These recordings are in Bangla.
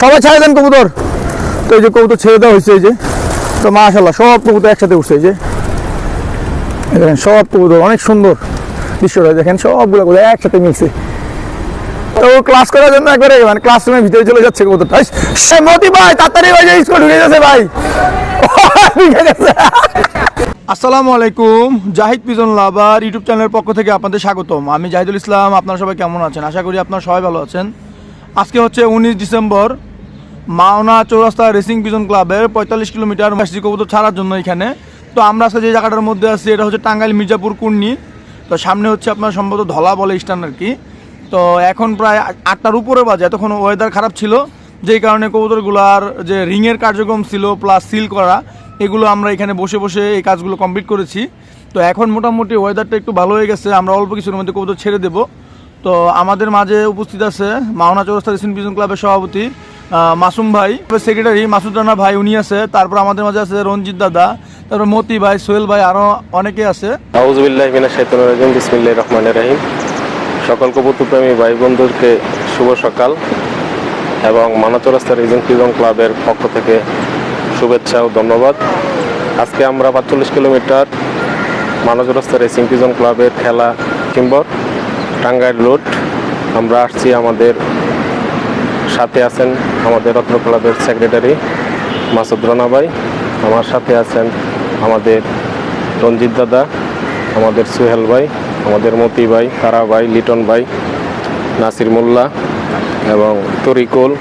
সবাই ছেড়ে দেন কবুতর। তো এই যে কবুতর ছেড়ে দেওয়া হয়েছে এই যে। তো মাশাল্লাহ সব কবুতর একসাথে উঠছে এই যে। দেখেন, সব কবুতর অনেক সুন্দর। দৃশ্যটা দেখেন, সবগুলো কবুতর একসাথে মিলছে। তো ক্লাস করার জন্য একবারে মানে ক্লাসরুমের ভিতরে চলে যাচ্ছে কবুতরটা। সে মতি ভাই, তাড়াতাড়ি ভাই স্কুল ঢুকে যাচ্ছে ভাই। আসসালামু আলাইকুম, জাহিদ পিজন লাভার ইউটিউব চ্যানেলের পক্ষ থেকে আপনাদের স্বাগতম। আমি জাহিদুল ইসলাম, আপনারা সবাই কেমন আছেন? আশা করি আপনারা সবাই ভালো আছেন। আজকে হচ্ছে উনিশ December Maona Chowrasta racing pigeon ক্লাবের পঁয়তাল্লিশ কিলোমিটার মাসি কবুতর ছাড়ার জন্য এখানে। তো আমরা আজকে যে জায়গাটার মধ্যে আছি, এটা হচ্ছে টাঙ্গাইল মির্জাপুর কুর্নি। তো সামনে হচ্ছে আপনার সম্ভবত ধলা বলে স্ট্যান্ড আর কি। তো এখন প্রায় আটটার উপরে বাজে, এতক্ষণ ওয়েদার খারাপ ছিল। যেই কারণে কবুতরগুলার যে রিংয়ের কার্যক্রম ছিল প্লাস সিল করা, এগুলো আমরা এখানে বসে বসে এই কাজগুলো কমপ্লিট করেছি। তো এখন মোটামুটি ওয়েদারটা একটু ভালো হয়ে গেছে, আমরা অল্প কিছুর মধ্যে কবুতর ছেড়ে দেবো। তো আমাদের মাঝে উপস্থিত আছে মাওনা চৌরাস্তা রেসিং পিজন ক্লাবের সভাপতি মাসুম ভাই সেক্রেটারি মাসুদ রানা ভাই, উনি আছে। তারপর আমাদের মাঝে আছে রঞ্জিত দাদা, তারপর মতি ভাই, সোহেল ভাই আরও অনেকে আছে। বিসমিল্লাহির রহমানির রহিম। সকল কবুতরপ্রেমী ভাই বন্ধুকে শুভ সকাল এবং মানাচরাস্তা রিজন ফ্রিডম ক্লাবের পক্ষ থেকে শুভেচ্ছা ও ধন্যবাদ। আজকে আমরা পাঁচচল্লিশ কিলোমিটার মানাচরাস্তা রেসিং পিজন ক্লাবের খেলা কিম্বর টাঙ্গাইল রোড। আমরা আসছি আমাদের সাথে আছেন আমাদের রত্ন ক্লাবের সেক্রেটারি মাসুদ রানা ভাই। আমার সাথে আছেন আমাদের রঞ্জিত দাদা, আমাদের সুহেল ভাই, আমাদের মতি ভাই, তারা ভাই, লিটন ভাই, নাসির মোল্লা এবং তরিকুল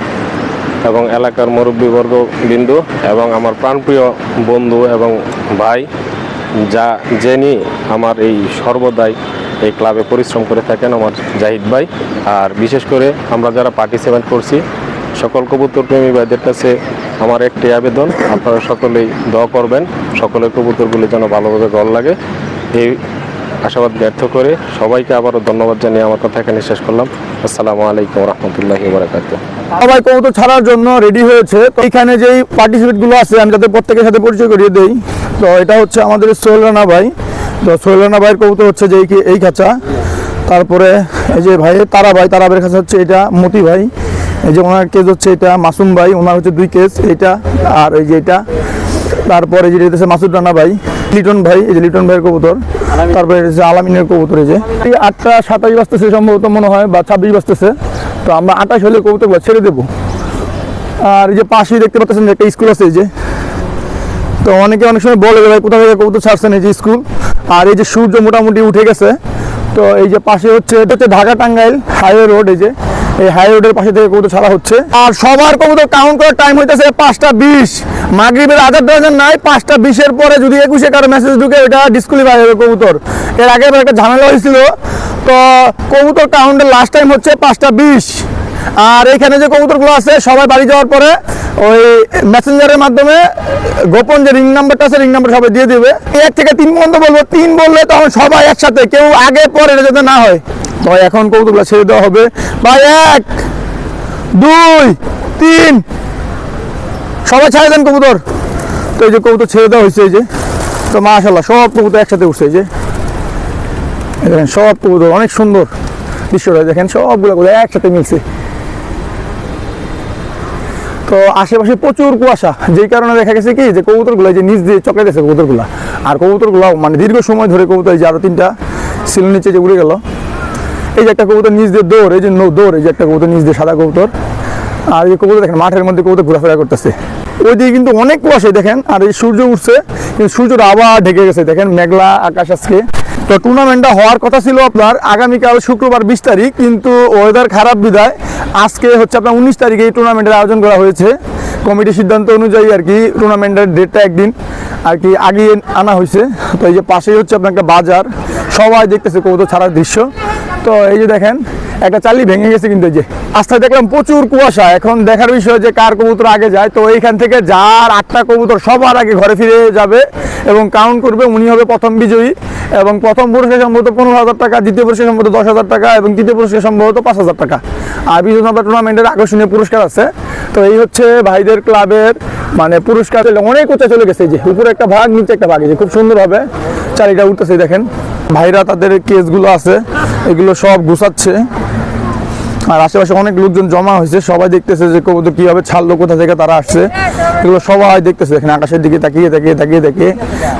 এবং এলাকার মুরব্বীবর্গ বিন্দু এবং আমার প্রাণপ্রিয় বন্ধু এবং ভাই, যা, যিনি আমার এই সর্বদাই এই ক্লাবে পরিশ্রম করে থাকেন আমার জাহিদ ভাই। আর বিশেষ করে আমরা যারা পার্টিসিপেট করছি, সকল কবুতর প্রেমী ভাইদের কাছে আমার একটি আবেদন, আপনারা সকলেই দোয়া করবেন, সকলের কবুতরগুলি যেন ভালোভাবে গল লাগে। এই আশাবাদ ব্যর্থ করে সবাইকে আবারও ধন্যবাদ জানিয়ে আমার কথা এখানে শেষ করলাম। আসসালামু আলাইকুম রহমতুল্লাহি বারাকাতুহ সবাই কবুতর ছাড়ার জন্য রেডি হয়েছে। এখানে যেই পার্টিসিপেটগুলো আছে, আমি তাদের প্রত্যেকের সাথে পরিচয় করিয়ে দিই। তো এটা হচ্ছে আমাদের সোহেল রানা ভাই। তো সোহেল রানা ভাইয়ের কবুতর হচ্ছে যে এই এই খাঁচা। তারপরে এই যে ভাই তারা ভাই তারা ভাইয়ের কাছে হচ্ছে এটা মতি ভাই। এই যে ওনার কেস হচ্ছে এটা মাসুম ভাই ওনার হচ্ছে দুই কেস এটা আর এই যে এটা। তারপরে যেটা হচ্ছে মাসুদ রানা ভাই লিটন ভাই এই যে লিটন ভাইয়ের কবুতর। তারপরে এটা হচ্ছে আলামিনের কবুতর এই যে। এই আটটা সাতাশ বাজতেছে সম্ভবত মনে হয় বা ছাব্বিশ বাজতেছে। তো আমরা আঠাশ হলে কবুতরগুলো ছেড়ে দেবো। আর এই যে পাশেই দেখতে পাচ্ছেন যে একটা স্কুল আছে এই যে। তো অনেকে অনেক সময় বলে ভাই, কোথা থেকে কবুতর ছাড়ছেন এই যে স্কুল আর এই যে সূর্য মোটামুটি উঠে গেছে, তো এই যে পাশে হচ্ছে, এটা হচ্ছে ঢাকা টাঙ্গাইল হাইওয়ে রোড, এই যে, এই হাই রোডের পাশে থেকে কবুতর ছাড়া হচ্ছে। আর সবার কবুতর কাউন্ট করার টাইম হইতেছে পাঁচটা বিশ। মাগরিবের আজাদ দরজার নাই, পাঁচটা বিশের পরে যদি একুশে কারও মেসেজ ঢুকে ওটা ডিসকুয়ালিফাই হবে কবুতর। এর আগে একটা ঝামেলা হয়েছিল, তো কবুতর কাউন্টের লাস্ট টাইম হচ্ছে পাঁচটা বিশ। আর এখানে যে কবুতরগুলো আছে, সবাই বাড়ি যাওয়ার পরে ওই মেসেঞ্জারের মাধ্যমে গোপন যে রিং নাম্বারটা আছে রিং নাম্বার সবাই দিয়ে দেবে। এক থেকে তিন পর্যন্ত বলব, তিন বললে তখন সবাই একসাথে, কেউ আগে পরে এটা যাতে না হয়। তো এখন কবুতরগুলো ছেড়ে দেওয়া হবে। ভাই, এক, দুই, তিন। সবাই ছেড়ে দেন কবুতর। তো এই যে কবুতর ছেড়ে দেওয়া হয়েছে, এই যে। তো মাশাল্লাহ সব কবুতর একসাথে উঠছে, এই যে। দেখেন, সব কবুতর, অনেক সুন্দর। দৃশ্যটা দেখেন, সবগুলো একসাথে মিলছে। তো আশেপাশে প্রচুর কুয়াশা। যেই কারণে দেখা গেছে কি, যে কবুতরগুলো যে নিচ দিয়ে চকে গেছে কবুতরগুলো। আর কবুতরগুলো মানে দীর্ঘ সময় ধরে কবুতর যে আরও তিনটা সিল নিচে যে উড়ে গেল। এই যে একটা কবুতর নিচ দিয়ে দৌড়, এই যে নৌ দৌড়, এই যে একটা কবুতর নিচ দিয়ে সাদা কবুতর। আর এই কবুতর দেখেন, মাঠের মধ্যে কবুতর ঘোরাফেরা করতেছে। ওই দিকে কিন্তু অনেক কুয়াশা দেখেন, আর এই সূর্য উঠছে, কিন্তু সূর্যটা আবার ঢেকে গেছে। দেখেন মেঘলা আকাশ আজকে। তো টুর্নামেন্টটা হওয়ার কথা ছিল আপনার আগামীকাল শুক্রবার বিশ তারিখ, কিন্তু ওয়েদার খারাপ বিদায়। আজকে হচ্ছে আপনার উনিশ তারিখে এই টুর্নামেন্টের আয়োজন করা হয়েছে। কমিটির সিদ্ধান্ত অনুযায়ী আর কি টুর্নামেন্টের ডেটটা একদিন আর কি আগিয়ে আনা হয়েছে। তো এই যে পাশেই হচ্ছে আপনার একটা বাজার, সবাই দেখতেছে কৌত ছাড়ার দৃশ্য। তো এই যে দেখেন একটা চালি ভেঙে গেছে কিন্তু যে। রাস্তায় দেখলাম প্রচুর কুয়াশা। এখন দেখার বিষয় যে কার কবুতর আগে যায়। তো এইখান থেকে যার আটটা কবুতর সবার আগে ঘরে ফিরে যাবে এবং কাউন্ট করবে, উনি হবে প্রথম বিজয়ী এবং প্রথম পুরস্কার সম্ভবত পনেরো হাজার টাকা, দ্বিতীয় পুরস্কার সম্ভবত দশ হাজার টাকা এবং তৃতীয় পুরস্কার সম্ভবত পাঁচ হাজার টাকা। আর বিজয় নম্বর টুর্নামেন্টের আকর্ষণীয় পুরস্কার আছে। তো এই হচ্ছে ভাইদের ক্লাবের মানে পুরস্কার। অনেক উঁচা চলে গেছে যে। উপরে একটা ভাগ, নিচে একটা ভাগ। যে খুব সুন্দরভাবে চারিটা উঠতেছে, দেখেন। ভাইরা তাদের কেসগুলো আছে, এগুলো সব গুছাচ্ছে। আর আশেপাশে অনেক লোকজন জমা হয়েছে, সবাই দেখতেছে যে কবুতর কীভাবে ছাড়লো, কোথা থেকে তারা আসছে। এগুলো সবাই দেখতেছে এখানে আকাশের দিকে তাকিয়ে তাকিয়ে তাকিয়ে তাকিয়ে।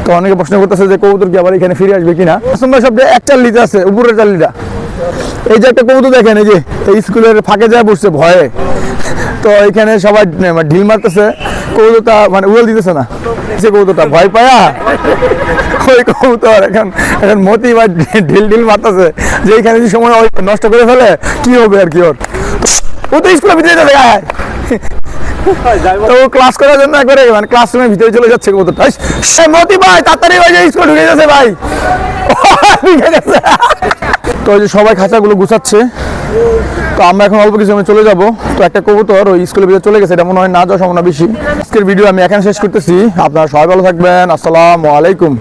তো অনেকে প্রশ্ন করতেছে যে কবুতর কি আবার এখানে ফিরে আসবে কিনা? আসলে সব এক চাল্লিতে আছে, উপরের চাল্লিটা এই যে একটা কবুতর দেখেন, এই যে স্কুলের ফাঁকে যায় বসছে, ভয়ে। তো এখানে সবাই মানে ঢিল মারতেছে। কবুতরটা মানে উড়াল দিতেছে না। সে কবুতরটা ভয় পায়া? ওই কবুতর এখন এখন মতি বা ঢিল ঢিল মারতেছে। যে এখানে যে সময় নষ্ট করে ফেলে কি হবে আর কি ওর? ও তো স্কুলের ভিতরে চলে যায়। তো ও ক্লাস করার জন্য একবারে মানে ক্লাসরুমের ভিতরে চলে যাচ্ছে ইস, সে মতি ভাই তাড়াতাড়ি ভাই স্কুল ঢুকে যাচ্ছে ভাই। গেছে। তো ওই যে সবাই খাঁচাগুলো গুছাচ্ছে। তো আমরা এখন অল্প কিছু চলে যাব। তো একটা কবুতর ওই স্কুলের ভিতরে চলে গেছে, এটা মনে হয় না যাওয়ার সম্ভাবনা বেশি। আজকের ভিডিও আমি এখানে শেষ করতেছি। আপনারা সবাই ভালো থাকবেন। আসসালামু আলাইকুম।